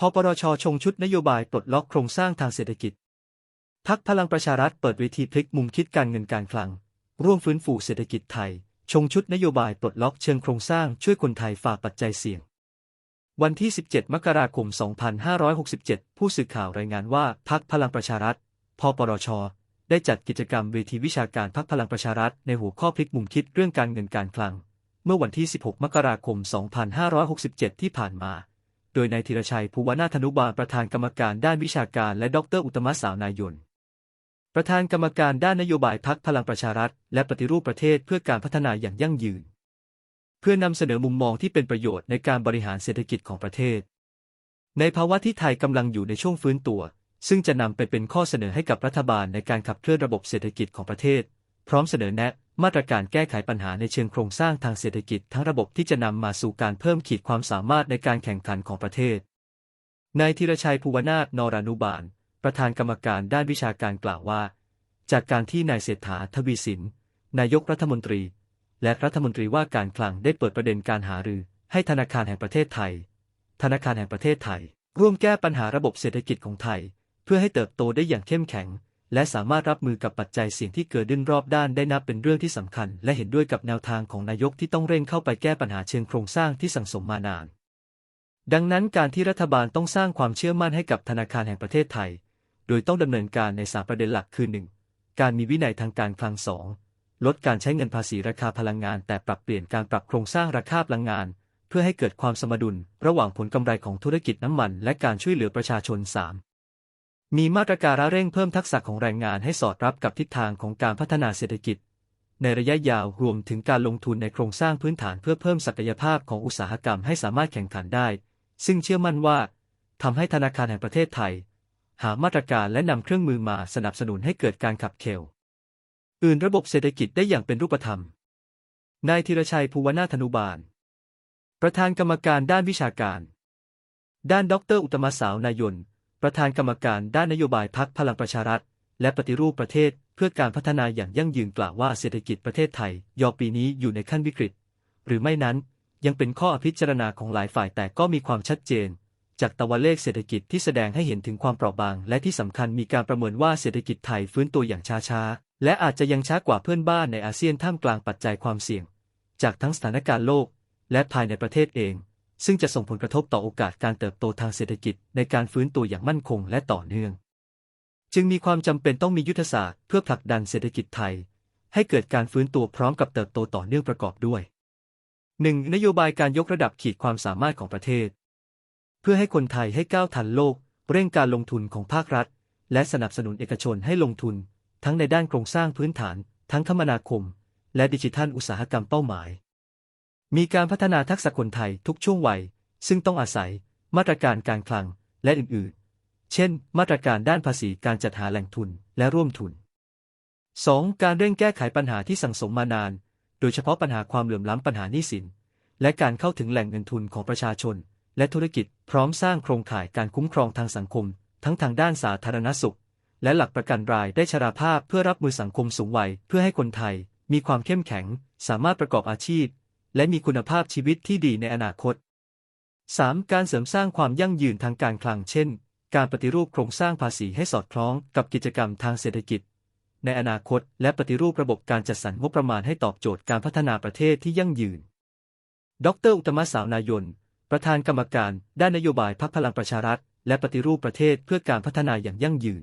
พปรชชงชุดนโยบายปลดล็อกโครงสร้างทางเศรษฐกิจ พักพลังประชารัฐเปิดเวทีพลิกมุมคิดการเงินการคลัง ร่วมฟื้นฟูเศรษฐกิจไทย ชงชุดนโยบายปลดล็อกเชิงโครงสร้างช่วยคนไทยฝ่าปัจจัยเสี่ยง วันที่ 17 มกราคม 2567 ผู้สื่อข่าวรายงานว่าพักพลังประชารัฐพปรช ได้จัดกิจกรรมเวทีวิชาการพักพลังประชารัฐในหัวข้อพลิกมุมคิดเรื่องการเงินการคลัง เมื่อวันที่ 16 มกราคม 2567 ที่ผ่านมา ดยนายธีรชัยภูวนาถนุบาลประธานกรรมการด้านวิชาการและดรอุตมะสาวนายน ประธานกรรมการด้านนโยบายพักพลังประชารัฐ และปฏิรูปประเทศเพื่อการพัฒนาอย่างยั่งยืน เพื่อนำเสนอมุมมองที่เป็นประโยชน์ในการบริหารเศรษฐกิจของประเทศ ในภาวะที่ไทยกำลังอยู่ในช่วงฟื้นตัว ซึ่งจะนำไปเป็นข้อเสนอให้กับรัฐบาลในการขับเคลื่อนระบบเศรษฐกิจของประเทศ พร้อมเสนอแนะ มาตรการแก้ไขปัญหาในเชิงโครงสร้างทางเศรษฐกิจทั้งระบบที่จะนำมาสู่การเพิ่มขีดความสามารถในการแข่งขันของประเทศ นายธีรชัยภูวนาถนรานุบาล ประธานกรรมการด้านวิชาการกล่าวว่า จากการที่นายเศรษฐาทวีสิน นายกรัฐมนตรี และรัฐมนตรีว่าการคลังได้เปิดประเด็นการหารือให้ธนาคารแห่งประเทศไทย ธนาคารแห่งประเทศไทย ร่วมแก้ปัญหาระบบเศรษฐกิจของไทย เพื่อให้เติบโตได้อย่างเข้มแข็ง และสามารถรับมือกับปัจจัยเสี่ยงที่เกิดขึ้นรอบด้านได้นับเป็นเรื่องที่สำคัญ และเห็นด้วยกับแนวทางของนายกที่ต้องเร่งเข้าไปแก้ปัญหาเชิงโครงสร้างที่สังสมมานาน ดังนั้นการที่รัฐบาลต้องสร้างความเชื่อมั่นให้กับธนาคารแห่งประเทศไทย โดยต้องดำเนินการในสามประเด็นหลักคือ 1. การมีวินัยทางการคลัง 2. ลดการใช้เงินภาษีราคาพลังงาน แต่ปรับเปลี่ยนการปรับโครงสร้างราคาพลังงาน เพื่อให้เกิดความสมดุล ระหว่างผลกำไรของธุรกิจน้ำมัน และการช่วยเหลือประชาชน 3. มีมาตรการเร่งเพิ่มทักษะของแรงงานให้สอดรับกับทิศทางของการพัฒนาเศรษฐกิจ ในระยะยาวรวมถึงการลงทุนในโครงสร้างพื้นฐานเพื่อเพิ่มศักยภาพของอุตสาหกรรมให้สามารถแข่งขันได้ ซึ่งเชื่อมั่นว่าทำให้ธนาคารแห่งประเทศไทย หามาตรการและนำเครื่องมือมาสนับสนุนให้เกิดการขับเคลอื่นระบบเศรษฐกิจได้อย่างเป็นรูปธรรม นายธีรชัยภูวนาถนุบาล ประธานกรรมการด้านวิชาการ ด้านดร อุตตมะสาวนายน ประธานกรรมการด้านนโยบายพักพลังประชารัฐ และปฏิรูปประเทศเพื่อการพัฒนาอย่างยั่งยืนกล่าวว่าเศรษฐกิจประเทศไทย ยอปีนี้อยู่ในขั้นวิกฤต หรือไม่นั้นยังเป็นข้ออภิจารณาของหลายฝ่ายแต่ก็มีความชัดเจน จากตะวันเลขเศรษฐกิจที่แสดงให้เห็นถึงความเปราะบาง และที่สำคัญมีการประเมินว่าเศรษฐกิจไทยฟื้นตัวอย่างช้าๆ และอาจจะยังช้ากว่าเพื่อนบ้านในอาเซียนท่ามกลางปัจจัยความเสี่ยง จากทั้งสถานการณ์โลก และภายในประเทศเอง ซึ่งจะส่งผลกระทบต่อโอกาสการเติบโตทางเศรษฐกิจในการฟื้นตัวอย่างมั่นคงและต่อเนื่อง จึงมีความจำเป็นต้องมียุทธศาสตร์เพื่อผลักดันเศรษฐกิจไทย ให้เกิดการฟื้นตัวพร้อมกับเติบโตต่อเนื่องประกอบด้วย 1. นโยบายการยกระดับขีดความสามารถของประเทศ เพื่อให้คนไทยให้ก้าวทันโลก เร่งการลงทุนของภาครัฐ และสนับสนุนเอกชนให้ลงทุน ทั้งในด้านโครงสร้างพื้นฐาน ทั้งคมนาคม และดิจิทัลอุตสาหกรรมเป้าหมาย มีการพัฒนาทักษะคนไทยทุกช่วงวัย ซึ่งต้องอาศัยมาตรการการคลังและอื่นๆ เช่น มาตรการด้านภาษีการจัดหาแหล่งทุนและร่วมทุน 2. การเร่งแก้ไขปัญหาที่สังสมมานาน โดยเฉพาะปัญหาความเหลื่อมล้ำปัญหาหนี้สิน และการเข้าถึงแหล่งเงินทุนของประชาชน และธุรกิจพร้อมสร้างโครงข่ายการคุ้มครองทางสังคม ทั้งทางด้านสาธารณสุข และหลักประกันรายได้ชราภาพเพื่อรับมือสังคมสูงวัยเพื่อให้คนไทย มีความเข้มแข็ง สามารถประกอบอาชีพ และมีคุณภาพชีวิตที่ดีในอนาคต 3. การเสริมสร้างความยั่งยืนทางการคลังเช่น การปฏิรูปโครงสร้างภาษีให้สอดคล้องกับกิจกรรมทางเศรษฐกิจ ในอนาคต และปฏิรูประบบการจัดสรรงบประมาณให้ตอบโจทย์การพัฒนาประเทศที่ยั่งยืน ดร อุตมะสาวนายน ประธานกรรมการด้านนโยบายพรรคพลังประชารัฐ และปฏิรูปประเทศเพื่อการพัฒนาอย่างยั่งยืน